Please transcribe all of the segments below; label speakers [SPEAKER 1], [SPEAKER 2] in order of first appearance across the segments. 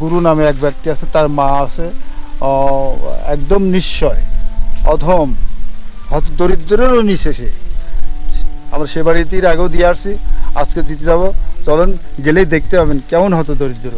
[SPEAKER 1] গুরু নামে এক ব্যক্তি আছে, তার মা আছে একদম নিশ্চয়, অধম হত দরিদ্রেরও নিচে সে। আমরা সে বাড়িতে আগেও দিয়ে আসছি, আজকে দিতে যাব, চলেন গেলেই দেখতে পাবেন কেমন হতো দরিদ্র।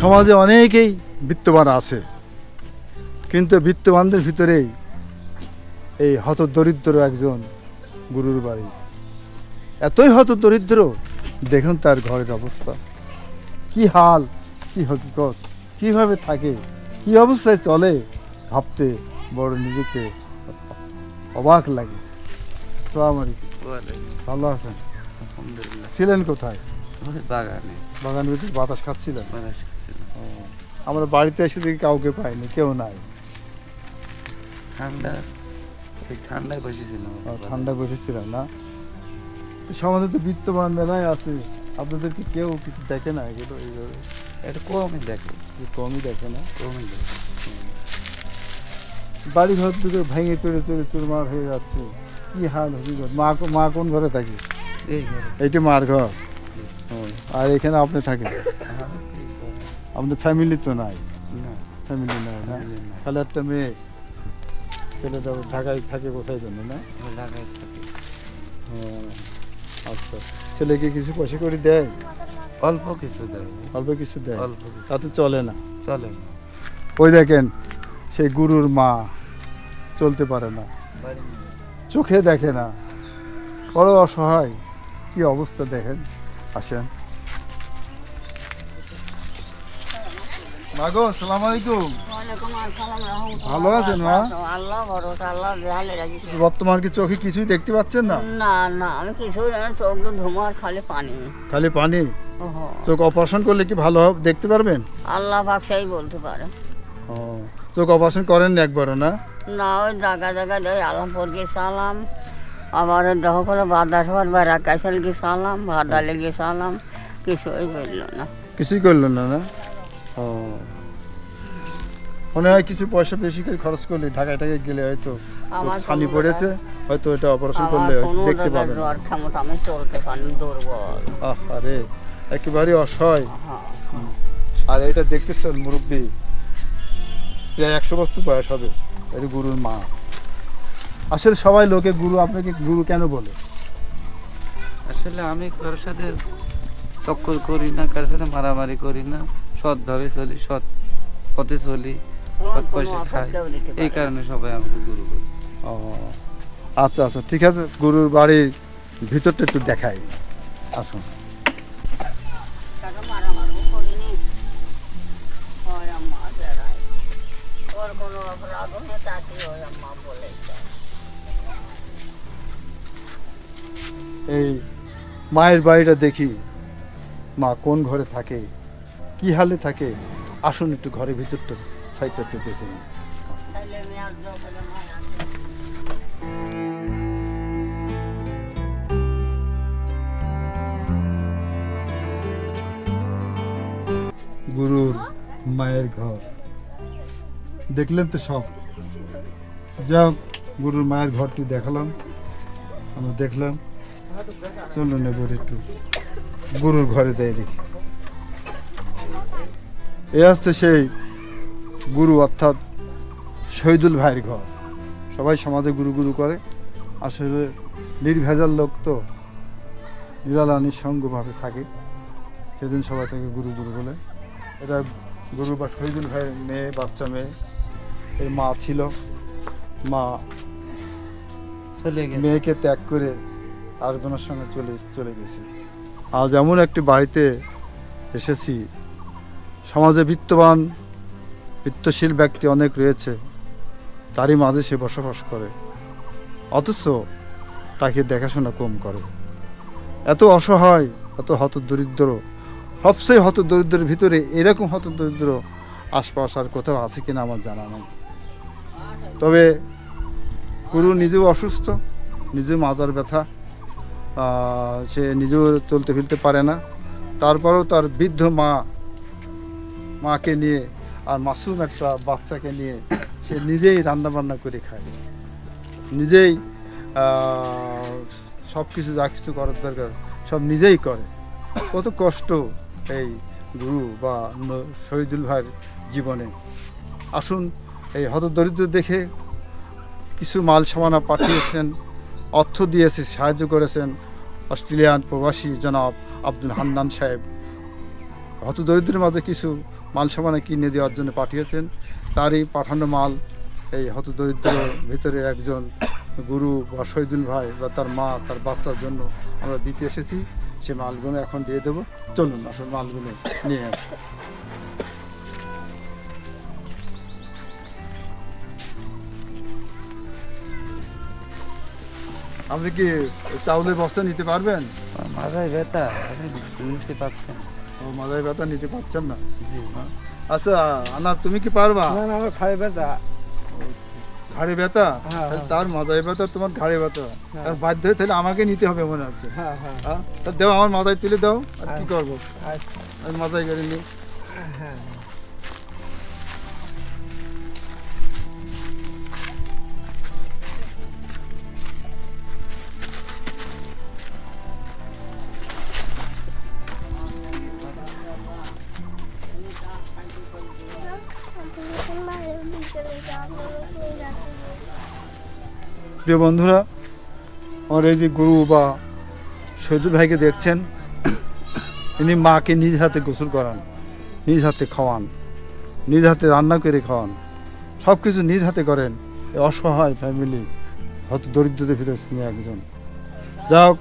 [SPEAKER 1] সমাজে অনেকেই বিত্তবান আছে কিন্তু বিত্তবানদের ভিতরেই এই হত দরিদ্র একজন গুরুর বাড়ি। এতই হত দরিদ্র দেখুন তার ঘরের অবস্থা। কি হাল কি হকিকত কীভাবে থাকে কি অবস্থায় চলে ভাবতে বড় নিজেকে অবাক লাগে। ভালো আছেন? ছিলেন কোথায়?
[SPEAKER 2] বাগানে।
[SPEAKER 1] বাগান ভিতরে বাতাস খাচ্ছিলেন?
[SPEAKER 2] বাতাস
[SPEAKER 1] আমরা বাড়িতে এসে দেখি কাউকে পাইনি কেউ নাই।
[SPEAKER 2] ঠান্ডা ওই ঠান্ডায় বসেছিলাম
[SPEAKER 1] বসেছিলাম না। তো সমাজে তো বিত্তবান মেলায় আছে আপনাদেরকে কেউ কিছু দেখে না এগুলো এইভাবে?
[SPEAKER 2] এটা কমই দেখে।
[SPEAKER 1] কমই দেখে না?
[SPEAKER 2] কমই দেখে।
[SPEAKER 1] বাড়ি ঘর দুটো ভেঙে চড়ে চড়ে চুরমার হয়ে যাচ্ছে। কি হাল হবিগত মা মা কোন ঘরে থাকে?
[SPEAKER 2] এই ঘরে।
[SPEAKER 1] এইটি মার ঘর। আর এখানে আপনি থাকেন?
[SPEAKER 2] আমি এই ঘরে।
[SPEAKER 1] আপনাদের ফ্যামিলি তো নাই ফ্যামিলি নাই। না। তাহলে একটা মেয়ে ছেলেটা ঢাকায় থাকে কোথায় জন্য না?
[SPEAKER 2] ঢাকায় থাকে।
[SPEAKER 1] আচ্ছা। ছেলেকে কিছু পয়সা করে দেয়?
[SPEAKER 2] অল্প কিছু দেয়।
[SPEAKER 1] অল্প কিছু দেয়?
[SPEAKER 2] অল্প
[SPEAKER 1] তাতে চলে না?
[SPEAKER 2] চলে না।
[SPEAKER 1] ওই দেখেন সেই গুরুর মা চলতে পারে না। চোখে দেখে না। বড় অসহায়। কি অবস্থা দেখেন? আসেন। মাগো সালাম আলাইকুম ভালো আছেন, মা?
[SPEAKER 3] আল্লাহ ভরসা আল্লাহ দেহালে রাখি
[SPEAKER 1] বর্তমান কি চোখে কিছুই দেখতে পাচ্ছেন না?
[SPEAKER 3] না না আমি কিছুই জানি চোখ তো খালি পানি।
[SPEAKER 1] খালি পানি? চোখ অপারেশন করলে কি ভালো হবে দেখতে পারবেন?
[SPEAKER 3] আল্লাহ পাক সেই বলতে পারে।
[SPEAKER 1] ও চোখ অপারেশন করেন না একবারও না?
[SPEAKER 3] না ওই জায়গা জায়গা দেয় আলমপুর গিয়ে সালাম। আবার দেহ করে বাদাস হওয়ার বা রাকাশাল গিয়ে সালাম ভাদালে গিয়ে সালাম কিছুই বলল না।
[SPEAKER 1] কিছুই করলেন না না? মনে হয় কিছু পয়সা বেশি করে খরচ করলে ঢাকায় টাকায় গেলে হয়তো ছানি পড়েছে হয়তো এটা অপারেশন করলে দেখতে পাবেন।
[SPEAKER 3] জ্বর ক্ষমতা আমি চলতে পারি দুর্বল।
[SPEAKER 1] আরে একেবারে অসহায়।
[SPEAKER 3] হ্যাঁ
[SPEAKER 1] আর এটা দেখতেছেন মুরব্বী প্রায় একশো বছর বয়স হবে এটা গুরুর মা। আসলে সবাই লোকে গুরু আপনাকে গুরু কেন বলে?
[SPEAKER 2] আসলে আমি কারোর সাথে চক্কর করি না কারোর সাথে মারামারি করি না। সৎভাবে চলি সৎ পথে চলি সৎ পয়সা খাই। এই কারণে সবাই আমাকে গুরু করে
[SPEAKER 1] ও আচ্ছা আচ্ছা ঠিক আছে গুরুর বাড়ির ভিতরটা একটু দেখাই। আসুন। এই মায়ের বাড়িটা দেখি। মা কোন ঘরে থাকে? কি হালে থাকে? আসুন একটু ঘরের ভিতরটা সাইডটা একটু দেখুন। গুরুর মায়ের ঘর। দেখলেন তো সব? যাও গুরুর মায়ের ঘরটি দেখালাম। আমরা দেখলাম। চলুন এবার একটু গুরুর ঘরে যাই দেখি। এ হচ্ছে সেই গুরু অর্থাৎ শহীদুল ভাইয়ের ঘর। সবাই সমাজে গুরু গুরু করে। আসলে নির্ভেজাল লোক তো নিরালা নিঃসঙ্গভাবে থাকে। সেদিন সবাই তাকে গুরু গুরু বলে। এটা গুরু বা শহীদুল ভাইয়ের মেয়ে বাচ্চা মেয়ে এর মা ছিল। মা
[SPEAKER 2] চলে
[SPEAKER 1] মেয়েকে ত্যাগ করে আরেকজনের সঙ্গে চলে চলে গেছে। আজ এমন একটি বাড়িতে এসেছি সমাজে বিত্তবান, বিত্তশীল ব্যক্তি অনেক রয়েছে, তারই মাঝে সে বসবাস করে। অথচ তাকে দেখাশোনা কম করে। এত অসহায়, এত হত দরিদ্র সবচেয়ে হত দরিদ্রের ভিতরে এরকম হত দরিদ্র আশপাশ আর কোথাও আছে কিনা আমার জানা নেই। তবে গুরু নিজেও অসুস্থ, নিজেও মাজার ব্যথা সে নিজেও চলতে ফিরতে পারে না। তারপরেও তার বৃদ্ধ মা মাকে নিয়ে আর মাসুম একটা বাচ্চাকে নিয়ে সে নিজেই রান্না বান্না করে খায়। নিজেই সব কিছু যা কিছু করার দরকার, সব নিজেই করে। কত কষ্ট এই গুরু বা শহীদুল ভাইয়ের জীবনে। আসুন এই হতদরিদ্র দেখে কিছু মাল সামানা পাঠিয়েছেন, অর্থ দিয়েছে, সাহায্য করেছেন অস্ট্রেলিয়ান প্রবাসী জনাব আব্দুল হান্নান সাহেব। হতদরিদ্রের মাঝে কিছু মাল সামানা কিনে দেওয়ার জন্য পাঠিয়েছেন। তারই পাঠানো মাল এই হতদরিদ্র ভিতরে একজন গুরু বা শহীদুল ভাই বা তার মা, তার বাচ্চার জন্য আমরা দিতে এসেছি। সে মালগুলো এখন দিয়ে দেবো। চলুন আসল মালগুলো নিয়ে আসি আপনি কি চাউলের বস্তা নিতে পারবেন?
[SPEAKER 2] মাথায় ব্যথা আপনি নিতে পারছেন।
[SPEAKER 1] মাথায় ব্যথা নিতে পারছেন না? আচ্ছা আনা তুমি কি পারবা?
[SPEAKER 4] না না আমার খাই ব্যথা।
[SPEAKER 1] ঘাড়ে ব্যথা?
[SPEAKER 4] হ্যাঁ, হ্যাঁ।
[SPEAKER 1] তার মাথায় ব্যথা তোমার ঘাড়ে ব্যথা। আর বাধ্য হয়ে তাহলে আমাকে নিতে হবে মনে হচ্ছে
[SPEAKER 4] হ্যাঁ হ্যাঁ।
[SPEAKER 1] হ্যাঁ? দেও আমার মাথায় তুলে দাও। আর কি করব?
[SPEAKER 4] আচ্ছা।
[SPEAKER 1] আমি মাথায় করে নিই।
[SPEAKER 4] হ্যাঁ।
[SPEAKER 1] প্রিয় বন্ধুরা, আমার এই যে গুরু বা শহীদুল ভাইকে দেখছেন, ইনি মাকে নিজ হাতে গোসল করান, নিজ হাতে খাওয়ান, নিজ হাতে রান্না করে খাওয়ান সব কিছু নিজ হাতে করেন। এই অসহায় ফ্যামিলি হয়তো দরিদ্রদের ভিতরে তিনি একজন। যা হোক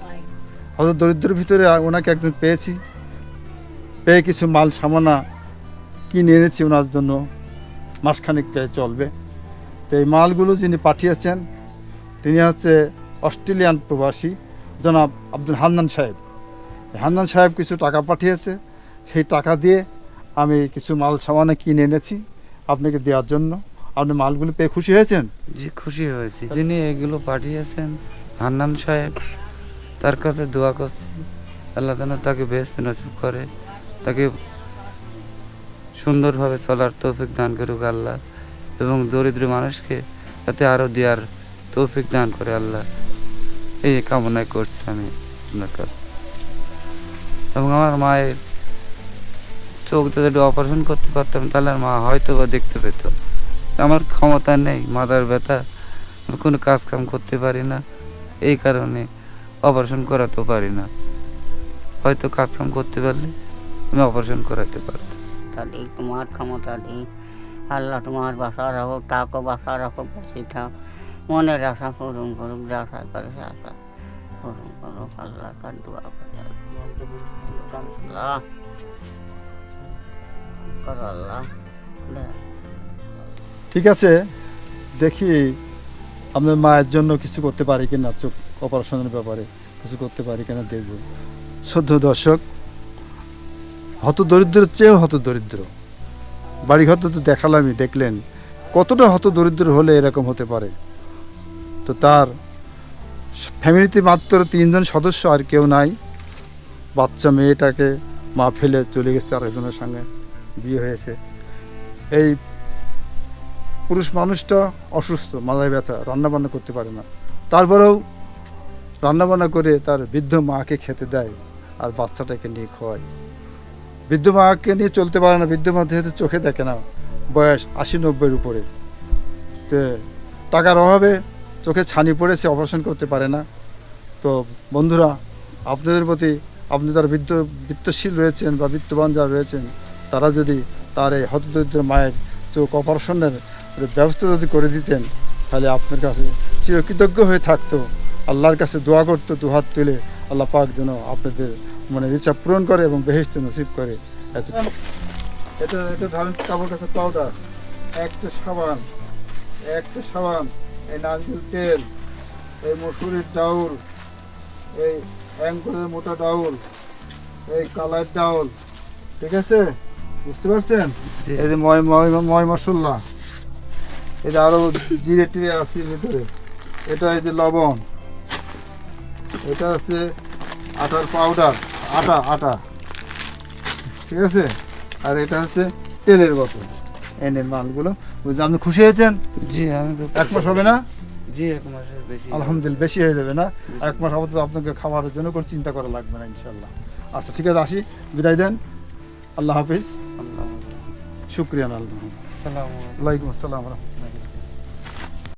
[SPEAKER 1] হয়তো দরিদ্রের ভিতরে ওনাকে একজন পেয়েছি, পেয়ে কিছু মাল সামানা কিনে এনেছি ওনার জন্য, মাসখানিক চলবে। তো এই মালগুলো যিনি পাঠিয়েছেন তিনি হচ্ছে অস্ট্রেলিয়ান প্রবাসী, জনাব আব্দুল হান্নান সাহেব। হান্নান সাহেব কিছু টাকা পাঠিয়েছে। সেই টাকা দিয়ে আমি কিছু মাল সামানে কিনে এনেছি আপনাকে দেওয়ার জন্য। আপনি মালগুলো পেয়ে খুশি হয়েছেন?
[SPEAKER 2] জি, খুশি হয়েছি। যিনি এগুলো পাঠিয়েছেন, হান্নান সাহেব, তার কাছে দোয়া করছি। আল্লাহ যেন তাকে বেস্ত নসিব করে, তাকে সুন্দরভাবে চলার তৌফিক দান করুক আল্লাহ এবং দরিদ্র মানুষকে তাতে আরও দেওয়ার তৌফিক দান করে আল্লাহ। এই কামনাই করছি আমি আপনার এবং আমার মায়ের চোখ যদি অপারেশন করতে পারতাম, তাহলে আমার মা হয়তো বা দেখতে পেত। আমার ক্ষমতা নেই, মাথার ব্যথা, আমি কোনো কাজ কাম করতে পারি না। এই কারণে অপারেশন করাতেও পারি না। হয়তো কাজ কাম করতে পারলে আমি অপারেশন করাতে পারতাম।
[SPEAKER 3] তাদের তোমার ক্ষমতা নেই। আল্লাহ তোমার বাসা রাখো, তাকে বাসা রাখো বেশি থাক। মনের আশা পূরণ করুক যা আশা করে সে আশা পূরণ করুক আল্লাহ কার দোয়া করে আল্লাহ।
[SPEAKER 1] ঠিক আছে, দেখি আপনার মায়ের জন্য কিছু করতে পারি কিনা, চোখ অপারেশনের ব্যাপারে কিছু করতে পারি কিনা দেখব। শ্রদ্ধ দর্শক, হত দরিদ্রের চেয়েও হত দরিদ্র। বাড়িঘর তো দেখালামই, দেখলেন। কতটা হত দরিদ্র হলে এরকম হতে পারে? তো তার ফ্যামিলিতে মাত্র তিনজন সদস্য আর কেউ নাই। বাচ্চা মেয়েটাকে মা ফেলে চলে গেছে আরেকজনের সঙ্গে বিয়ে হয়েছে। এই পুরুষ মানুষটা অসুস্থ, মাথায় ব্যথা, রান্নাবান্না করতে পারে না। তারপরেও রান্নাবান্না করে তার বৃদ্ধ মাকে খেতে দেয় আর বাচ্চাটাকে নিয়ে খাওয়ায়। বৃদ্ধ মাকে নিয়ে চলতে পারে না, বৃদ্ধ মা যেহেতু চোখে দেখে না, বয়স আশি নব্বইয়ের উপরে। তো টাকার অভাবে চোখে ছানি পড়েছে অপারেশন করতে পারে না। তো বন্ধুরা, আপনাদের প্রতি আপনি যারা বৃদ্ধ, বৃত্তশীল রয়েছেন বা বৃত্তবান যারা রয়েছেন, তারা যদি তার এই হতদরিদ্র মায়ের চোখ অপারেশনের ব্যবস্থা যদি করে দিতেন, তাহলে আপনার কাছে চিরকৃতজ্ঞ হয়ে থাকতো। আল্লাহর কাছে দোয়া করতো, দুহাত তুলে আল্লাহ পাক যেন আপনাদের মনের ইচ্ছা পূরণ করে এবং বেহেস্ত নসিব করে। এত এটা এটা ধরেন কাপড় কাছে পাউডার একটা সাবান একটা সাবান। এই নারকেল তেল এই মসুরির ডাউল এই অ্যাঙ্করের মোটা ডাউল এই কালার ডাউল ঠিক আছে? বুঝতে পারছেন? এই যে ময় ময় ময় মশলা এই যে আরও জিরে টিরে আছে ভিতরে এটা এই যে লবণ এটা হচ্ছে আটার পাউডার আটা আটা ঠিক আছে? আর এটা হচ্ছে তেলের বোতল এনেন মালগুলো। বুঝলেন আপনি খুশি হয়েছেন?
[SPEAKER 2] জি আমি
[SPEAKER 1] এক মাস হবে না?
[SPEAKER 2] জি এক মাসের বেশি।
[SPEAKER 1] আলহামদুলিল্লাহ বেশি হয়ে যাবে না। এক মাস আপাতত আপনাকে খাবারের জন্য কোনো চিন্তা করা লাগবে না ইনশাল্লাহ আচ্ছা ঠিক আছে আসি। বিদায় দেন। আল্লাহ হাফিজ।
[SPEAKER 2] আল্লাহ
[SPEAKER 1] শুক্রিয়া আল্লাহ
[SPEAKER 2] আসসালামু আলাইকুম।
[SPEAKER 1] আসসালাম